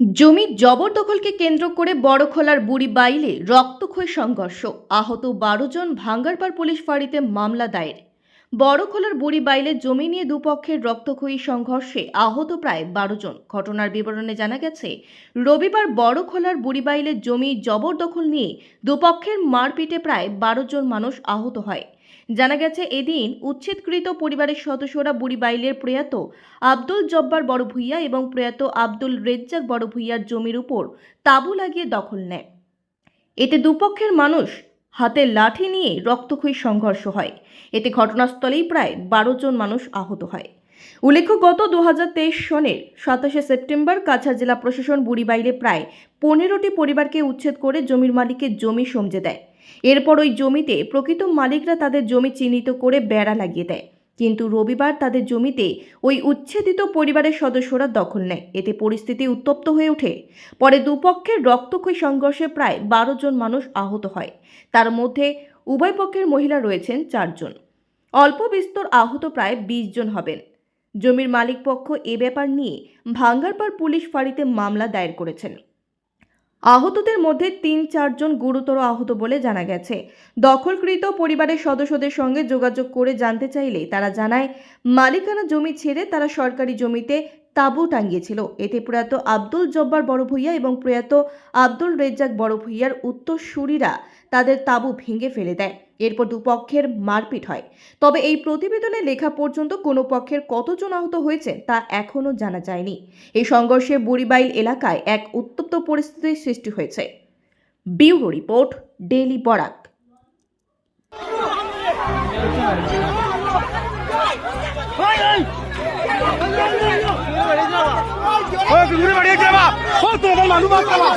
জমি জবরদখলকে কেন্দ্র করে বড়খোলার বুড়ি বাইলে রক্তক্ষয়ী সংঘর্ষ। আহত বারো জন ভাঙ্গারপাড় পুলিশ ফাঁড়িতে মামলা দায়ের। বড়খোলার বুড়ি বাইলে জমি নিয়ে দুপক্ষের রক্তক্ষয়ী সংঘর্ষে আহত প্রায় বারো জন। ঘটনার বিবরণে জানা গেছে, রবিবার বড়খোলার বুড়িবাইলে জমি জবরদখল নিয়ে দুপক্ষের মারপিটে প্রায় বারো জন মানুষ আহত হয়। জানা গেছে, এদিন উচ্ছেদকৃত পরিবারের সদস্যরা বুড়িবাইলের প্রয়াত আব্দুল জব্বার বড় ভূঁইয়া এবং প্রয়াত আব্দুল রেজ্জাক বড় ভূঁইয়ার জমির উপর তাঁবু লাগিয়ে দখল নেয়। এতে দুপক্ষের মানুষ হাতে লাঠি নিয়ে রক্তক্ষয়ী সংঘর্ষ হয়। এতে ঘটনাস্থলেই প্রায় বারো জন মানুষ আহত হয়। উল্লেখ্য, গত দুহাজার তেইশ সনের সাতাশে সেপ্টেম্বর কাছাড় জেলা প্রশাসন বুড়িবাইলে প্রায় পনেরোটি পরিবারকে উচ্ছেদ করে জমির মালিকের জমি সমঝে দেয়। এরপর ওই জমিতে প্রকৃত মালিকরা তাদের জমি চিহ্নিত করে বেড়া লাগিয়ে দেয়। কিন্তু রবিবার তাদের জমিতে ওই উচ্ছেদিত পরিবারের সদস্যরা দখল নেয়। এতে পরিস্থিতি উত্তপ্ত হয়ে ওঠে। পরে দুপক্ষের রক্তক্ষয়ী সংঘর্ষে প্রায় বারো জন মানুষ আহত হয়। তার মধ্যে উভয় পক্ষের মহিলা রয়েছেন চারজন অল্প বিস্তর আহত প্রায় বিশ জন হবেন। জমির মালিক পক্ষ এ ব্যাপার নিয়ে ভাঙ্গারপাড় পুলিশ ফাঁড়িতে মামলা দায়ের করেছেন। আহতদের মধ্যে তিন চারজন গুরুতর আহত বলে জানা গেছে। দখলকৃত পরিবারের সদস্যদের সঙ্গে যোগাযোগ করে জানতে চাইলে তারা জানায়, মালিকানা জমি ছেড়ে তারা সরকারি জমিতে তাঁবু টাঙ্গিয়েছিল এতে প্রয়াত আব্দুল জব্বার বড় ভূঁইয়া এবং প্রয়াত আব্দুল রেজ্জাক বড় ভূঁইয়ার উত্তরসূরিরা তাদের তাঁবু ভেঙে ফেলে দেয়। এরপর দুপক্ষের মারপিট হয়। তবে এই প্রতিবেদনে লেখা পর্যন্ত কোনো পক্ষের কতজন আহত হয়েছে তা এখনও জানা যায়নি। এই সংঘর্ষে বুড়িবাইল এলাকায় এক উত্তপ্ত পরিস্থিতির সৃষ্টি হয়েছে। Bureau report daily Barak. ওই ঘুরে বাড়িয়ে যাবা ও তো বল মানু বাস খাবা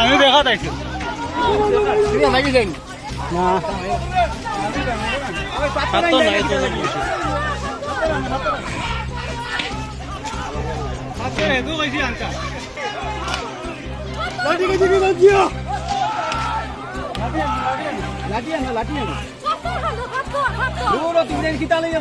আমি দেখা তাইছি লাগি যাই না সাতটা নাই Lati ke sini lagi ya. Lati yang, lati yang, lati yang. Hatu, hatu, hatu, hatu. Roti udah kita lagi.